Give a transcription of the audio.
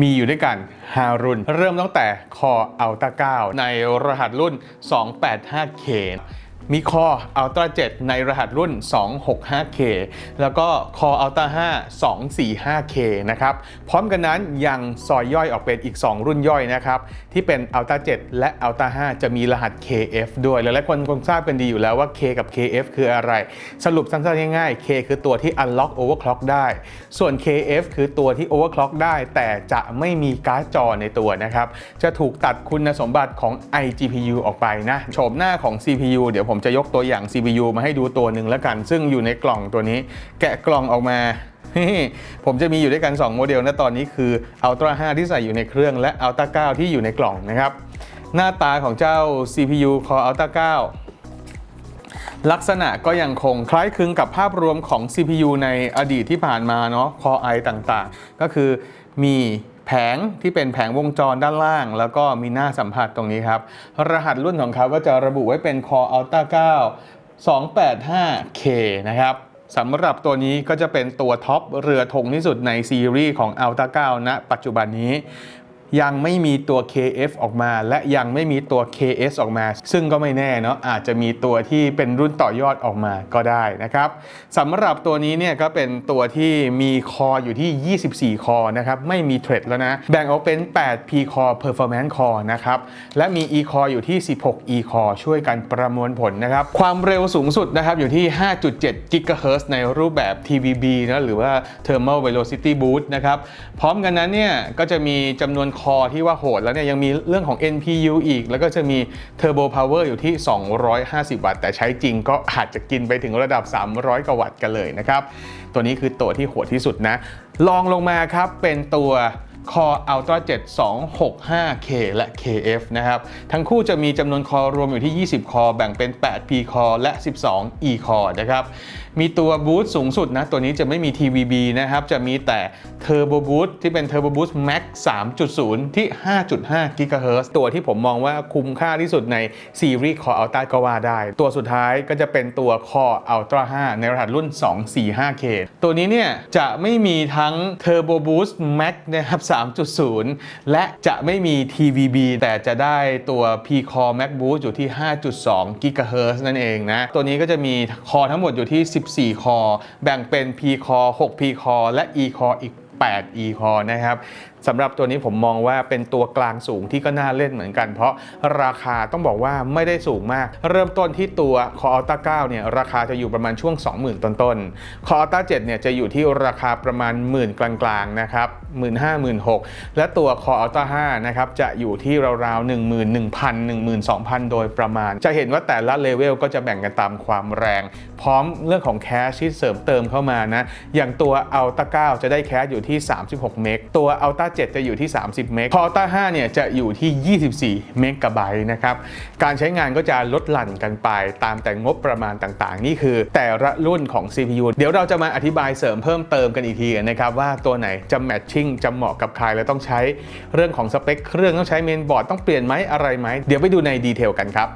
มีอยู่ด้วยกัน 5 รุ่น เริ่มตั้งแต่ Core Ultra 9 ในรหัสรุ่น 285K มี Core Ultra 7 ในรหัสรุ่น 265K แล้วก็ Core Ultra 5 245K นะครับ พร้อมกันนั้นยังซอยย่อยออกเป็นอีก 2 รุ่นย่อยนะครับ ที่เป็น Ultra 7 และ Ultra 5 จะมีรหัส KF ด้วย หลายๆคนคงทราบกันดีอยู่แล้วว่า K กับ KF คืออะไร สรุปสั้นๆง่ายๆ K คือตัวที่ unlock overclock ได้ ส่วน KF คือตัวที่ overclock ได้ แต่จะไม่มีการ์ดจอในตัวนะครับ จะถูกตัดคุณสมบัติของ iGPU ออกไปนะ โฉมหน้าของ CPU เดี๋ยวผมมจะยกตัวอย่าง CPU มาให้ดูตัวหนึ่งแล้วกัน ซึ่งอยู่ในกล่องตัวนี้ แกะกล่องออกมาผมจะมีอยู่ด้วยกัน 2 โมเดลนะตอนนี้คือ Ultra 5 ที่ใส่อยู่ในเครื่องและ Ultra 9 ที่อยู่ในกล่องนะครับ หน้าตาของเจ้า CPU Core Ultra 9 ลักษณะก็ยังคงคล้ายคลึงกับภาพรวมของ CPU ในอดีตที่ผ่านมาเนาะ Core i ต่างๆ ก็คือมี ผงที่เป็นแผงวงจรด้านล่าง แล้วก็มีหน้าสัมผัสตรงนี้ครับ รหัสรุ่นของเขาก็จะระบุไว้เป็น Core Ultra 9 285K นะครับสำหรับตัวนี้ก็จะเป็นตัวท็อปเรือธงที่สุดในซีรีส์ของ Ultra 9ณปัจจุบันนี้ ยังไม่มีตัว KF ออกมา และยังไม่มีตัว KS ออกมา ซึ่งก็ไม่แน่เนาะอาจจะมีตัวที่เป็นรุ่นต่อยอดออกมาก็ได้นะครับสำหรับตัวนี้เนี่ยก็เป็นตัวที่มีคออยู่ที่ 24 คอนะครับไม่มีเทรดแล้วนะ แบ่งออกเป็น 8 P core performance core นะครับและมี E core อยู่ที่ 16 E core ช่วยกันประมวลผลนะครับความเร็วสูงสุดนะครับอยู่ที่ 5.7 GHz ในรูปแบบ TVB นะหรือว่า Thermal Velocity Boost นะครับพร้อมกันนั้นเนี่ยก็จะมีจำนวนคอที่ว่าโหดแล้วเนี่ยยังมีเรื่องของ NPU อีก แล้วก็จะมี Turbo Power อยู่ที่ 250 วัตต์ แต่ใช้จริงก็อาจจะกินไปถึงระดับ 300 กว่าวัตต์กันเลยนะครับ ตัวนี้คือตัวที่โหดที่สุดนะ ลองลงมาครับเป็นตัว Core Ultra 7 265K และ KF นะครับ ทั้งคู่จะมีจำนวนคอรวมอยู่ที่ 20 คอ แบ่งเป็น 8 P core และ 12 E core นะครับ มีตัวบูตสูงสุดนะ ตัวนี้จะไม่มี TVB นะครับ จะมีแต่ Turbo Boost ที่เป็น Turbo Boost Max 3.0 ที่ 5.5 GHz ตัวที่ผมมองว่าคุ้มค่าที่สุดในซีรีส์ Core Ultra ก็ว่าได้ ตัวสุดท้ายก็จะเป็นตัว Core Ultra 5 ในรหัสรุ่น 245K ตัวนี้เนี่ยจะไม่มีทั้ง Turbo Boost Max นะครับ3.0 และจะไม่มี TVB แต่จะได้ตัว P Core MacBook อยู่ที่ 5.2 GHz นั่นเองนะ ตัวนี้ก็จะมีคอทั้งหมดอยู่ที่ 14 คอ แบ่งเป็น P Core 6 P Core และ E Core อีก 8 E Core นะครับ สำหรับตัวนี้ผมมองว่าเป็นตัวกลางสูงที่ก็น่าเล่นเหมือนกัน เพราะราคาต้องบอกว่าไม่ได้สูงมาก เริ่มต้นที่ตัว Core Ultra 9เนี่ยราคาจะอยู่ประมาณช่วง 20,000 ต้นๆ Core Ultra 7เนี่ยจะอยู่ที่ราคาประมาณหมื่นกลางๆนะครับ15,000 16,000และตัว Core Ultra 5นะครับจะอยู่ที่ราวๆ 11,000 12,000 โดยประมาณ จะเห็นว่าแต่ละเลเวลก็จะแบ่งกันตามความแรง พร้อมเรื่องของแคชที่เสริมเติมเข้ามานะอย่างตัว Ultra 9จะได้แคชอยู่ที่ 36 เมกตัว Ultra 7 จะอยู่ที่ 30 เมก พอ Ultra 5เนี่ยจะอยู่ที่ 24 เมกะไบต์นะครับ การใช้งานก็จะลดหลั่นกันไปตามแต่งบประมาณต่างๆ นี่คือแต่ละรุ่นของ CPU เดี๋ยวเราจะมาอธิบายเสริมเพิ่มเติมกันอีกทีนะครับว่าตัวไหนจะแมทชิ่งจะเหมาะกับใครและต้องใช้เรื่องของสเปคเครื่องต้องใช้เมนบอร์ดต้องเปลี่ยนไหมอะไรไหมเดี๋ยวไปดูในดีเทลกันครับ